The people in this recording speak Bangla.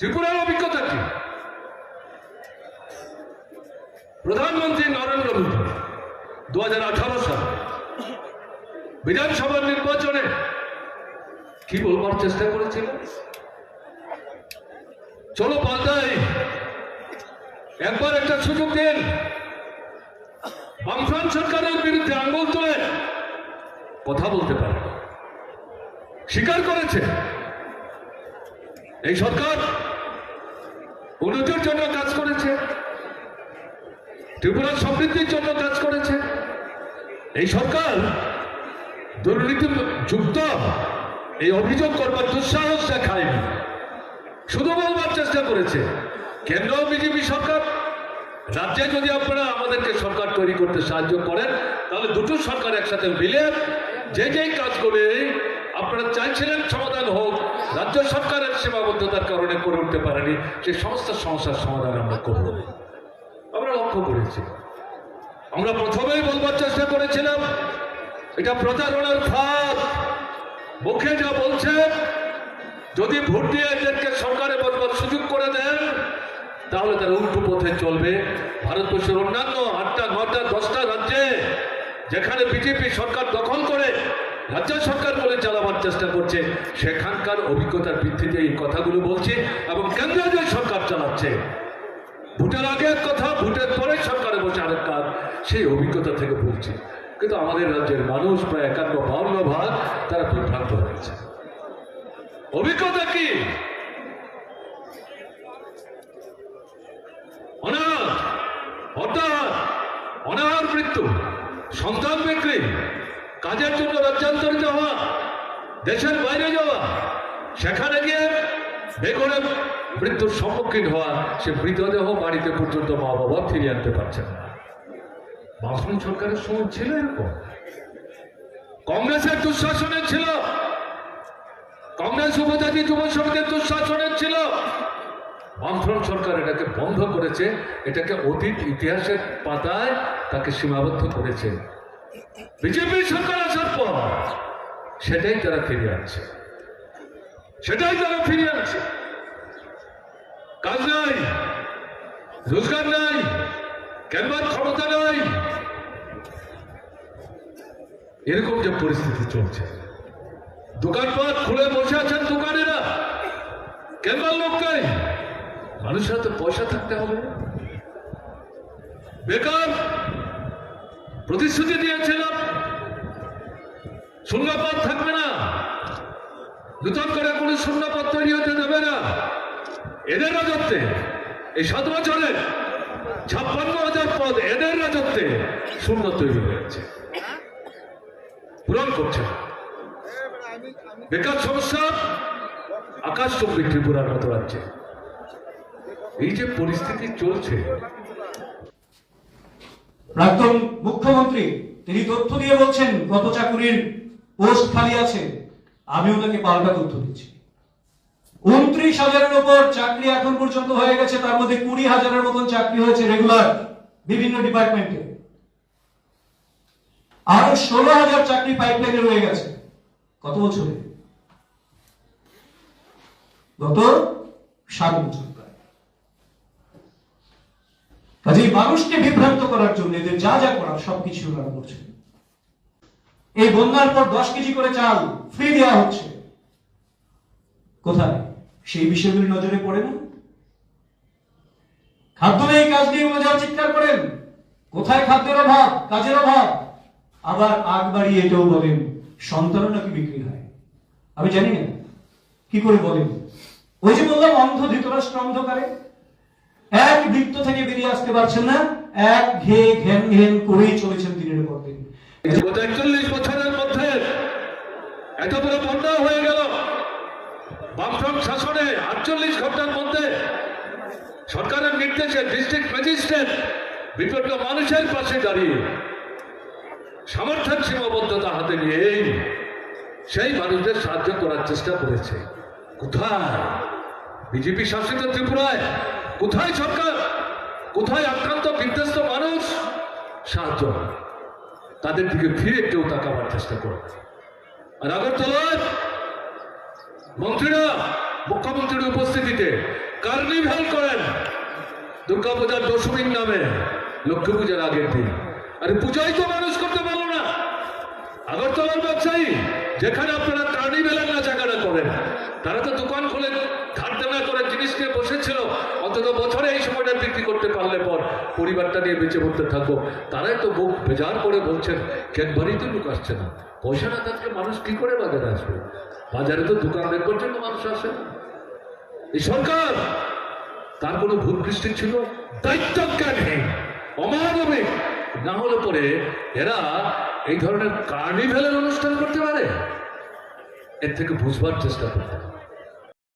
ত্রিপুরার অভিজ্ঞতা কি? প্রধানমন্ত্রী নরেন্দ্র মোদী দু সালে বিধানসভা নির্বাচনে কি বলবার চেষ্টা করেছিল? চলো পাল্টাই। একবার একটা সুযোগ দিন। বামফ্রন্ট সরকারের বিরুদ্ধে আঙ্গুল তুলে কথা বলতে পারে। স্বীকার করেছে। এই সরকার উন্নতির জন্য কাজ করেছে। ত্রিপুরার সমৃদ্ধির জন্য কাজ করেছে। এই সরকার দুর্নীতি যুক্ত, এই অভিযোগ করবার দুঃসাহস দেখায়নি। শুধু বলবার চেষ্টা করেছে, কেন্দ্র বিজেপি সরকার। রাজ্যে যদি আপনারা আমাদেরকে সরকার তৈরি করতে সাহায্য করেন, তাহলে দুটো সরকার একসাথে মিলে যে যেই যে কাজগুলি আপনারা চাইছিলেন সমাধান হোক, রাজ্য সরকারের সীমাবদ্ধতার কারণে করে উঠতে পারেনি, সেই সমস্ত সমস্যার সমাধান আমরা করব। আমরা লক্ষ্য করেছি। আমরা প্রথমেই বলবার চেষ্টা করেছিলাম, এটা প্রতারণার ফাঁদ। মুখে যা বলছেন যদি ভোট দিয়ে এদেরকে সরকারে বসবার সুযোগ করে দেন, তাহলে তারা উল্টো পথে চলবে। ভারতবর্ষের অন্যান্য আটটা নটা দশটা রাজ্যে যেখানে বিজেপি সরকার দখল করে, রাজ্য সরকার বলে চালাবার চেষ্টা করছে, সেখানকার অভিজ্ঞতার ভিত্তিতে এই কথাগুলো বলছে এবং কেন্দ্রীয় যে সরকার চালাচ্ছে। ভোটের আগে এক কথা, ভোটের পরে সরকারে বসে আরেক কাজ, সেই অভিজ্ঞতা থেকে বলছি। কিন্তু আমাদের রাজ্যের মানুষ প্রায় একান্ন, বাউন্ন ভাগ তারা বিভ্রান্ত হয়েছে। অভিজ্ঞতা কি? অনাহার মৃত্যু সন্তান বিক্রি, কাজের জন্য রাজ্যান্তরিত হওয়া দেশের বাইরে যাওয়া, সেখানে গিয়ে বেগুনে মৃত্যুর সম্মুখীন হওয়া, সে মৃতদেহ বাড়িতে পর্যন্ত মা বাবা ফিরিয়ে আনতে পারছেন না। বামফ্রন্ট সরকারের সময় ছিল এরকম। কংগ্রেসের দুঃশাসনের ছিল। কংগ্রেস উপজাতি যুব সমিতির দুঃশাসনের ছিল। বামফ্রন্ট সরকার এটাকে বন্ধ করেছে, এটাকে অতীত ইতিহাসের পাতায় তাকে সীমাবদ্ধ করেছে। বিজেপি সরকার আসার পর সেটাই তারা ফিরিয়ে আনছে। সেটাই তারা ফিরিয়ে আনছে। কাজ নাই, রোজগার নাই, কেনবার ক্ষমতা নাই? এরকম যে পরিস্থিতি চলছে। দোকানপাট খুলে বসে আছেন দোকানেরা। কেনবার লোক নেই? মানুষের হাতে পয়সা থাকতে হবে বেকার প্রতিশ্রুতি দিয়েছিলাম শূন্যপদ থাকবে না। নূতন করে কোনো শূন্যপদ তৈরি হতে দেবে না। এদের রাজত্বে, এই সাত বছরে ছাপ্পান্ন হাজার পদ এদের রাজত্বে শূন্য তৈরি হয়েছে পূরণ করছে বেকার সমস্যা, আকাশ চব্বিশ ত্রিপুরার মতো রাজ্যে। এই যে পরিস্থিতি চলছে, প্রাক্তন মুখ্যমন্ত্রী, তিনি তথ্য দিয়ে বলছেন কত চাকুরির পোস্ট খালি আছে, আমি ওনাকে পাল্টা তথ্য দিচ্ছি। উনত্রিশ হাজারের উপর চাকরি এখন পর্যন্ত হয়ে গেছে, তার মধ্যে কুড়ি হাজারের মতন চাকরি হয়েছে রেগুলার বিভিন্ন ডিপার্টমেন্টে আরও ষোলো হাজার চাকরি পাইপলাইনে রয়ে গেছে। কত বছরে? গত সাত বছর কাজেই মানুষকে বিভ্রান্ত করার জন্য এদের যা যা করার সবকিছু ওনারা করছেন। এই বন্যার পর দশ কেজি করে চাল ফ্রি দেওয়া হচ্ছে। কোথায়? সেই বিষয়গুলি নজরে পড়ে না? খাদ্য নেই, কাজ নেই বলে যা চিৎকার করেন, কোথায় খাদ্যের অভাব, কাজের অভাব? আবার আগ বাড়িয়ে এটাও বলেন সন্তানও নাকি বিক্রি হয়? আমি জানি না, কি করে বলেন? ওই যে বললাম, অন্ধ ধৃতরাষ্ট্র অন্ধকারে। এক বৃত্ত থেকে বেরিয়ে আসতে পারছেন না, এক ঘে ঘেন ঘেন করেই চলেছেন দিনের পর গত একচল্লিশ বছরের মধ্যে এত বড় বন্যা হয়ে গেল। বামফ্রন্ট শাসনে আটচল্লিশ ঘণ্টার মধ্যে সরকারের নির্দেশে ডিস্ট্রিক্ট ম্যাজিস্ট্রেট বিপন্ন মানুষের পাশে দাঁড়িয়ে সামর্থ্যের সীমাবদ্ধতা হাতে নিয়েই সেই মানুষদের সাহায্য করার চেষ্টা করেছে। কোথায়? বিজেপি শাসিত ত্রিপুরায়? কোথায় সরকার? কোথায় আক্রান্ত বিধ্বস্ত মানুষ? সাহায্য। তাদের দিকে ফিরে কেউ তাকাবার চেষ্টা করে আর আগরতলার মন্ত্রীরা, মুখ্যমন্ত্রীর উপস্থিতিতে কার্নিভাল করেন দুর্গাপূজার দশমীর নামে, লক্ষ্মী পূজার আগের দিন। আরে পূজাই তো মানুষ করতে পারল না। আগরতলার ব্যবসায়ী, যেখানে আপনারা কার্নিভেলের নাচাকাটা করেন তারা তো দোকান খুলে ধার দেনা করে জিনিস নিয়ে বসেছিল অন্তত বছরে এই সময়টা বিক্রি করতে পারলে পর পরিবারটা নিয়ে বেঁচে পড়তে থাকব তারাই তো বুক বেজার করে বলছেন কেনবারই তো লোক আসছে না। পয়সা না থাকলে মানুষ কি করে বাজারে আসবে? বাজারে তো দোকান দেখবার জন্য মানুষ আসে না। এই সরকার, তার কোনো ভুল দৃষ্টি ছিল? দায়িত্ব জ্ঞানহীন অমানবিক না হলে পরে এরা এই ধরনের কার্নিভেলের অনুষ্ঠান করতে পারে। এর থেকে বুঝবার চেষ্টা করতে হবে।